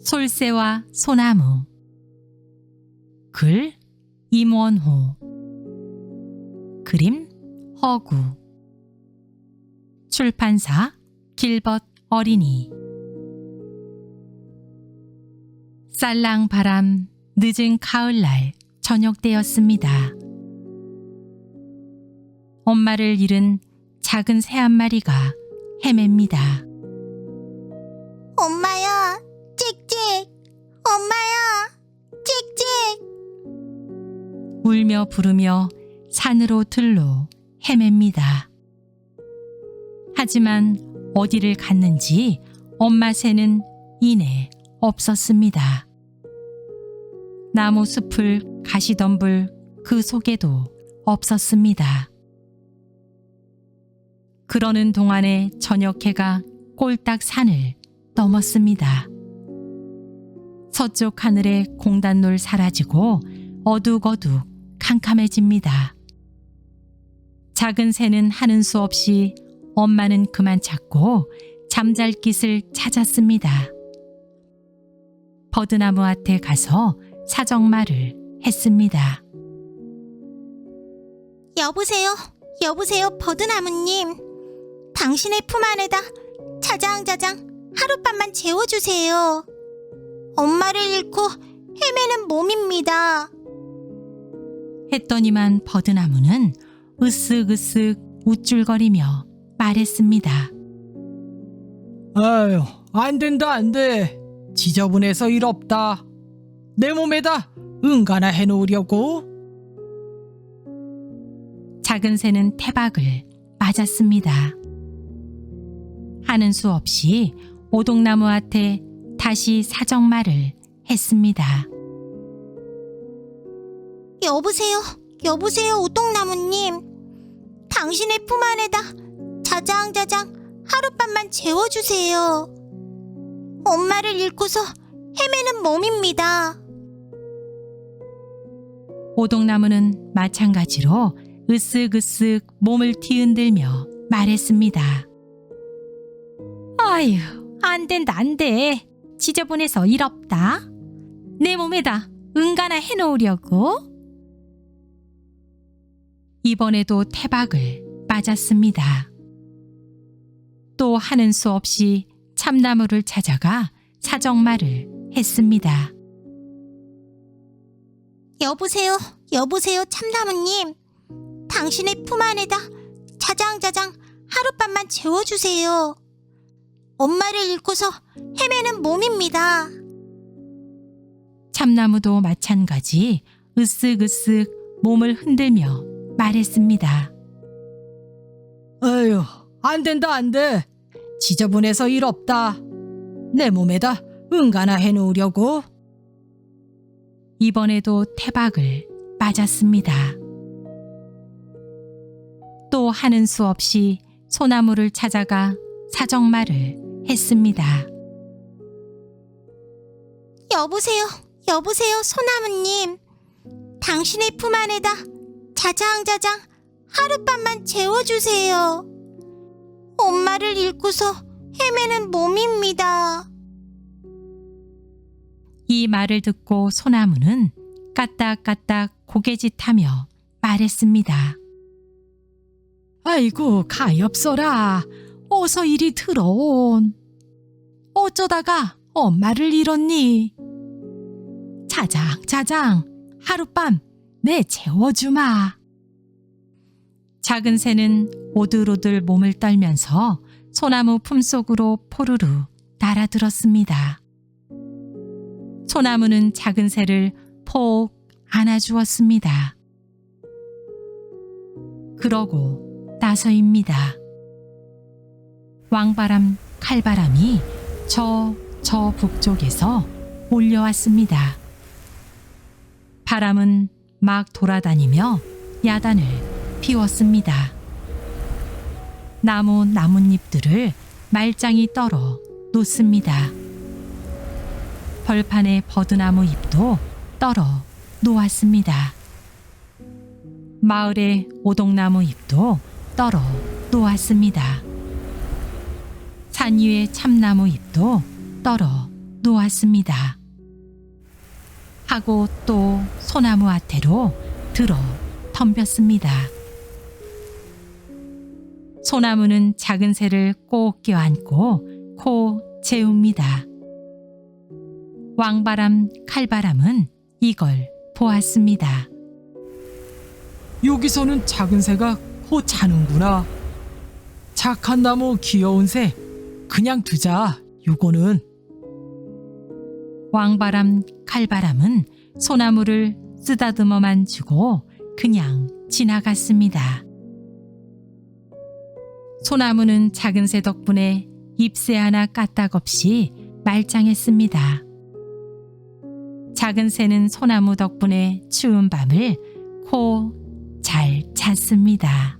솔새와 소나무 글 임원호 그림 허구 출판사 길벗 어린이 쌀랑 바람 늦은 가을날 저녁 때였습니다. 엄마를 잃은 작은 새 한 마리가 헤맵니다. 울며 부르며 산으로 들로 헤맵니다. 하지만 어디를 갔는지 엄마 새는 이내 없었습니다. 나무 숲을 가시덤불 그 속에도 없었습니다. 그러는 동안에 저녁 해가 꼴딱 산을 넘었습니다. 서쪽 하늘에 공단놀 사라지고 어둑어둑 캄캄해집니다. 작은 새는 하는 수 없이 엄마는 그만 찾고 잠잘 곳을 찾았습니다. 버드나무 앞에 가서 사정말을 했습니다. 여보세요, 여보세요, 버드나무님. 당신의 품 안에다 자장자장 하룻밤만 재워주세요. 엄마를 잃고 헤매는 몸입니다. 했더니만 버드나무는 으쓱으쓱 우쭐거리며 말했습니다. 아유, 안 된다, 안 돼. 지저분해서 일 없다. 내 몸에다 응가나 해놓으려고? 작은 새는 태박을 맞았습니다. 하는 수 없이 오동나무 앞에 다시 사정말을 했습니다. 여보세요, 여보세요, 오동나무님. 당신의 품 안에다 자장자장 하룻밤만 재워주세요. 엄마를 잃고서 헤매는 몸입니다. 오동나무는 마찬가지로 으쓱으쓱 몸을 뒤흔들며 말했습니다. 아휴, 안 된다, 안 돼. 지저분해서 일 없다. 내 몸에다 응가나 해놓으려고. 이번에도 태박을 맞았습니다. 또 하는 수 없이 참나무를 찾아가 사정말을 했습니다. 여보세요, 여보세요, 참나무님. 당신의 품 안에다 자장자장 하룻밤만 재워주세요. 엄마를 잃고서 헤매는 몸입니다. 참나무도 마찬가지 으쓱으쓱 몸을 흔들며 말했습니다. 아유, 안 된다, 안 돼. 지저분해서 일 없다. 내 몸에다 응가나 해놓으려고? 이번에도 태박을 맞았습니다. 또 하는 수 없이 소나무를 찾아가 사정말을 했습니다. 여보세요, 여보세요, 소나무님. 당신의 품 안에다 자장자장 하룻밤만 재워주세요. 엄마를 잃고서 헤매는 몸입니다. 이 말을 듣고 소나무는 까딱까딱 고개짓하며 말했습니다. 아이고, 가엾어라. 어서 이리 들어온. 어쩌다가 엄마를 잃었니? 자장, 자장, 하룻밤 내 재워주마. 작은 새는 오들오들 몸을 떨면서 소나무 품속으로 포르르 날아들었습니다. 소나무는 작은 새를 폭 안아주었습니다. 그러고 나서입니다. 왕바람, 칼바람이 저, 저 북쪽에서 몰려왔습니다. 바람은 막 돌아다니며 야단을 피웠습니다. 나무 나뭇잎들을 말짱이 떨어 놓습니다. 벌판의 버드나무 잎도 떨어 놓았습니다. 마을의 오동나무 잎도 떨어 놓았습니다. 산 위의 참나무 잎도 떨어 놓았습니다. 하고 또 소나무 아태로 들어 덤볐습니다. 소나무는 작은 새를 꼭 껴안고 코 재웁니다. 왕바람, 칼바람은 이걸 보았습니다. 여기서는 작은 새가 코 자는구나. 착한 나무 귀여운 새. 그냥 두자. 요거는 왕바람, 칼바람은 소나무를 쓰다듬어만 주고 그냥 지나갔습니다. 소나무는 작은 새 덕분에 잎새 하나 까딱 없이 말짱했습니다. 작은 새는 소나무 덕분에 추운 밤을 코 잘 잤습니다.